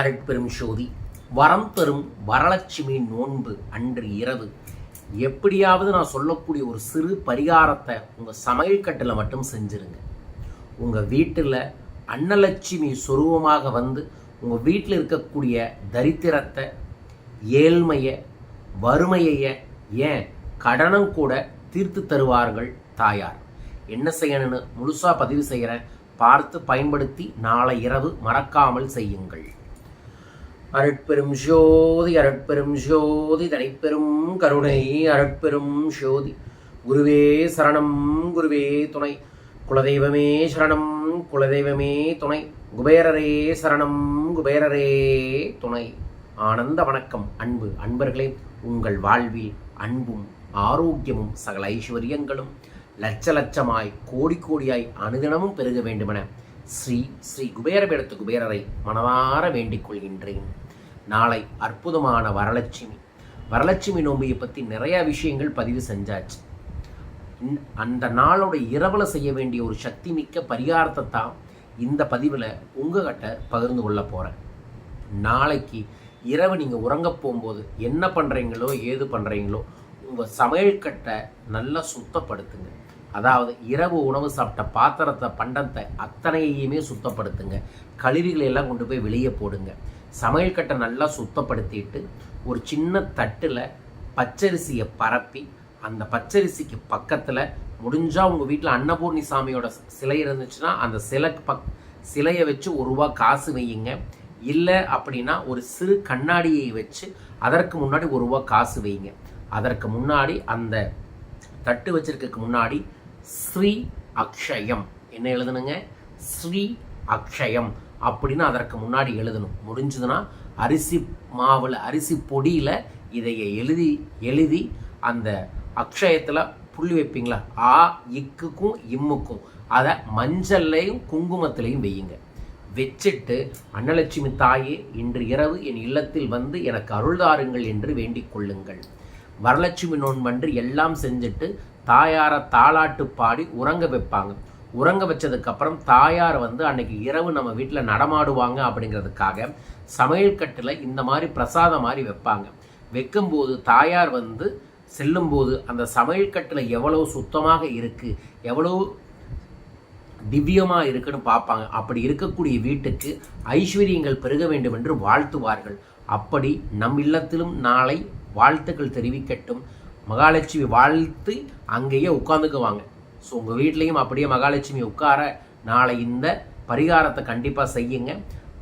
அருட்பெரும் சோதி வரம் தரும் வரலட்சுமி நோன்பு அன்று இரவு. எப்படியாவது நான் சொல்லக்கூடிய ஒரு சிறு பரிகாரத்தை உங்கள் சமையல் கட்டில் மட்டும் செஞ்சுருங்க. உங்கள் வீட்டில் அன்னலட்சுமி சொருவமாக வந்து உங்கள் வீட்டில் இருக்கக்கூடிய தரித்திரத்தை ஏழ்மையை வறுமையை ஏன் கடனும் கூட தீர்த்து தருவார்கள் தாயார். என்ன செய்யணும்னு முழுசாக பதிவு செய்கிறேன் பார்த்து பயன்படுத்தி நாளை இரவு மறக்காமல் செய்யுங்கள். அருட்பெரும் ஜோதி அருட்பெரும் ஜோதி தனிப்பெரும் கருணை அருட்பெரும் ஜோதி. குருவே சரணம் குருவே துணை. குலதெய்வமே சரணம் குலதெய்வமே துணை. குபேரரே சரணம் குபேரரே துணை. ஆனந்த வணக்கம் அன்பு. அன்பர்களே உங்கள் வாழ்வில் அன்பும் ஆரோக்கியமும் சகல ஐஸ்வர்யங்களும் லட்ச லட்சமாய் கோடி கோடியாய் அனுதினமும் பெருக வேண்டுமென ஸ்ரீ ஸ்ரீ குபேரபீடத்து குபேரரை மனதார வேண்டிக் கொள்கின்றேன். நாளை அற்புதமான வரலட்சுமி. வரலட்சுமி நோம்பியை பற்றி நிறையா விஷயங்கள் பதிவு செஞ்சாச்சு. அந்த நாளோட இரவில் செய்ய வேண்டிய ஒரு சக்தி மிக்க பரிகாரத்தை தான் இந்த பதிவில் உங்ககிட்ட பகிர்ந்து கொள்ள போகிறேன் நாளைக்கு இரவு நீங்கள் உறங்க போகும்போது என்ன பண்ணுறீங்களோ ஏது பண்ணுறீங்களோ உங்கள் சமையல்கட்டை நல்லா சுத்தப்படுத்துங்க. அதாவது இரவு உணவு சாப்பிட்ட பாத்திரத்தை பண்டத்தை அத்தனையுமே சுத்தப்படுத்துங்க. கழிவுகளை எல்லாம் கொண்டு போய் வெளியே போடுங்க. சமையல் கட்டை நல்லா சுத்தப்படுத்திட்டு ஒரு சின்ன தட்டில் பச்சரிசியை பரப்பி அந்த பச்சரிசிக்கு பக்கத்தில் முடிஞ்சால் உங்கள் வீட்டில் அன்னபூர்ணி சாமியோட சிலை இருந்துச்சுன்னா அந்த சிலை பக் சிலையை வச்சு ஒரு ரூபா காசு வையுங்க. இல்லை அப்படின்னா ஒரு சிறு கண்ணாடியை வச்சு அதற்கு முன்னாடி ஒரு ரூபா காசு வைங்க அதற்கு முன்னாடி அந்த தட்டு வச்சிருக்க முன்னாடி ஸ்ரீ அக்ஷயம். என்ன எழுதணுங்க? ஸ்ரீ அக்ஷயம். அப்படின்னு அதற்கு முன்னாடி எழுதணும். முடிஞ்சதுன்னா அரிசி மாவில் அரிசி பொடியில் இதைய எழுதி எழுதி அந்த அக்ஷயத்தில் புள்ளி வைப்பீங்களா? ஆ இக்குக்கும் இம்முக்கும். அதை மஞ்சள்லையும் குங்குமத்திலையும் வையுங்க. வச்சிட்டு அன்னலட்சுமி தாயே இன்று இரவு என் இல்லத்தில் வந்து எனக்கு அருள்தாருங்கள் என்று வேண்டிக் கொள்ளுங்கள். வரலட்சுமி நோன்பன்று எல்லாம் செஞ்சுட்டு தாயாரை தாளாட்டு பாடி உறங்க வைப்பாங்க. உறங்க வச்சதுக்கப்புறம் தாயார் வந்து அன்னைக்கு இரவு நம்ம வீட்டில் நடமாடுவாங்க அப்படிங்கிறதுக்காக சமையல் கட்டில் இந்த மாதிரி பிரசாதம் மாதிரி வைப்பாங்க. வைக்கும்போது தாயார் வந்து செல்லும்போது அந்த சமையல் கட்டில் எவ்வளவு சுத்தமாக இருக்குது எவ்வளவு திவ்யமாக இருக்குன்னு பார்ப்பாங்க. அப்படி இருக்கக்கூடிய வீட்டுக்கு ஐஸ்வர்யங்கள் பெருக வேண்டும் என்று வாழ்த்துவார்கள். அப்படி நம் இல்லத்திலும் நாளை வாழ்த்துக்கள் தெரிவிக்கட்டும். மகாலட்சுமி வாழ்த்து அங்கேயே உட்காந்துக்குவாங்க ஸோ உங்கள் வீட்லேயும் அப்படியே மகாலட்சுமி உட்கார நாளை இந்த பரிகாரத்தை கண்டிப்பாக செய்யுங்க.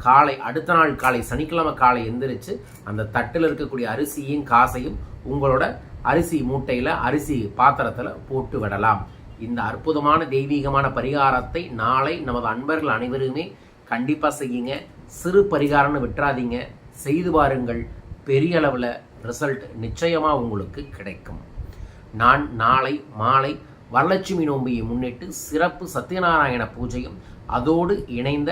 காலை அடுத்த நாள் காலை சனிக்கிழமை காலை எந்திரிச்சு அந்த தட்டில் இருக்கக்கூடிய அரிசியும் காசையும் உங்களோட அரிசி மூட்டையில் அரிசி பாத்திரத்தில் போட்டு விடலாம். இந்த அற்புதமான தெய்வீகமான பரிகாரத்தை நாளை நமது அன்பர்கள் அனைவருமே கண்டிப்பாக செய்யுங்க. சிறு பரிகாரம்னு விட்டுறாதீங்க. செய்து பாருங்கள். பெரிய அளவில் ரிசல்ட் நிச்சயமாக உங்களுக்கு கிடைக்கும். நான் நாளை மாலை வரலட்சுமி நோம்பியை முன்னிட்டு சிறப்பு சத்யநாராயண பூஜையும் அதோடு இணைந்த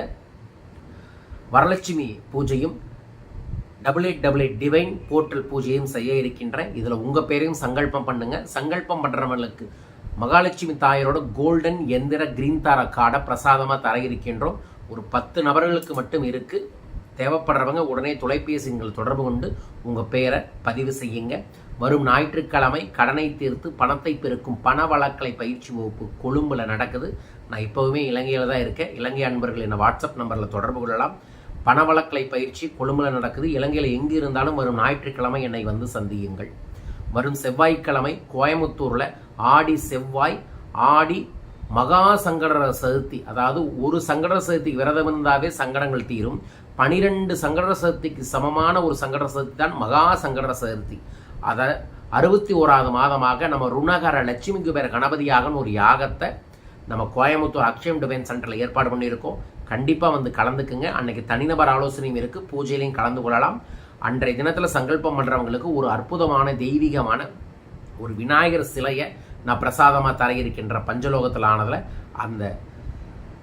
வரலட்சுமி பூஜையும் double eight double eight divine portal பூஜையும் செய்ய இருக்கின்றேன். இதில் உங்கள் பேரையும் சங்கல்பம் பண்ணுங்கள் சங்கல்பம் பண்ணுறவங்களுக்கு மகாலட்சுமி தாயரோட கோல்டன் எந்திர கிரீன் தார காடை பிரசாதமாக தர இருக்கின்றோம். ஒரு பத்து நபர்களுக்கு மட்டும் இருக்குது தேவைப்படுறவங்க உடனே தொலைபேசிகள் தொடர்பு கொண்டு உங்கள் பெயரை பதிவு செய்யுங்க. வரும் ஞாயிற்றுக்கிழமை கடனை தீர்த்து பணத்தை பெருக்கும் பண வழக்கலை பயிற்சி வகுப்பு கொழும்பில் நடக்குது. நான் இப்போவுமே இலங்கையில் தான் இருக்கேன். இலங்கை அன்பர்கள் என்னை வாட்ஸ்அப் நம்பரில் தொடர்பு கொள்ளலாம். பண வழக்கலை பயிற்சி கொழும்பில் நடக்குது. இலங்கையில் எங்கு இருந்தாலும் வரும் ஞாயிற்றுக்கிழமை என்னை வந்து சந்தியுங்கள். வரும் செவ்வாய்க்கிழமை கோயமுத்தூரில் ஆடி செவ்வாய் ஆடி மகா சங்கடர சதுர்த்தி. அதாவது ஒரு சங்கடர சதுர்த்திக்கு விரதம் இருந்தாவே சங்கடங்கள் தீரும். பனிரெண்டு சங்கடர சதுர்த்திக்கு சமமான ஒரு சங்கடர சதுர்த்தி தான் மகா சங்கடர சதுர்த்தி. அதை அறுபத்தி ஓராவது மாதமாக நம்ம ருணகர லட்சுமி குபேர கணபதியாகனு ஒரு யாகத்தை நம்ம கோயம்புத்தூர் அக்ஷயம் டிவைன் சென்டரில் ஏற்பாடு பண்ணியிருக்கோம். கண்டிப்பாக வந்து கலந்துக்குங்க. அன்றைக்கி தனிநபர் ஆலோசனையும் இருக்குது பூஜையிலையும் கலந்து கொள்ளலாம். அன்றைய தினத்தில் சங்கல்பம் பண்ணுறவங்களுக்கு ஒரு அற்புதமான தெய்வீகமான ஒரு விநாயகர் சிலையை நான் பிரசாதமாக தர இருக்கின்ற பஞ்சலோகத்தில் ஆனதில் அந்த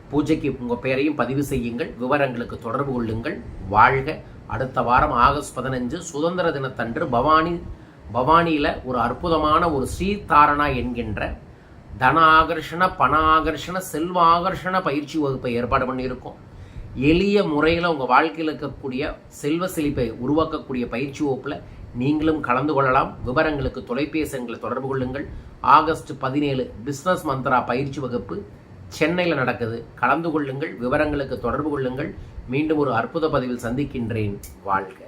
பூஜைக்கு உங்கள் பெயரையும் பதிவு செய்யுங்கள் விவரங்களுக்கு தொடர்பு கொள்ளுங்கள். வாழ்க. அடுத்த வாரம் ஆகஸ்ட் பதினஞ்சு சுதந்திர தினத்தன்று பவானி பவானியில் ஒரு அற்புதமான ஒரு ஸ்ரீதாரணா என்கின்ற தன ஆகர்ஷண பண ஆகர்ஷண செல்வ ஆகர்ஷண பயிற்சி வகுப்பை ஏற்பாடு பண்ணியிருக்கோம். எளிய முறையில் உங்கள் வாழ்க்கையில் இருக்கக்கூடிய செல்வ செழிப்பை உருவாக்கக்கூடிய பயிற்சி வகுப்பில் நீங்களும் கலந்து கொள்ளலாம். விவரங்களுக்கு தொலைபேசி தொடர்பு கொள்ளுங்கள். ஆகஸ்ட் பதினேழு பிஸ்னஸ் மந்த்ரா பயிற்சி வகுப்பு. சென்னையில் நடக்குது. கலந்து கொள்ளுங்கள் விவரங்களுக்கு தொடர்பு கொள்ளுங்கள். மீண்டும் ஒரு அற்புத பதிவில் சந்திக்கின்றேன். வாழ்க.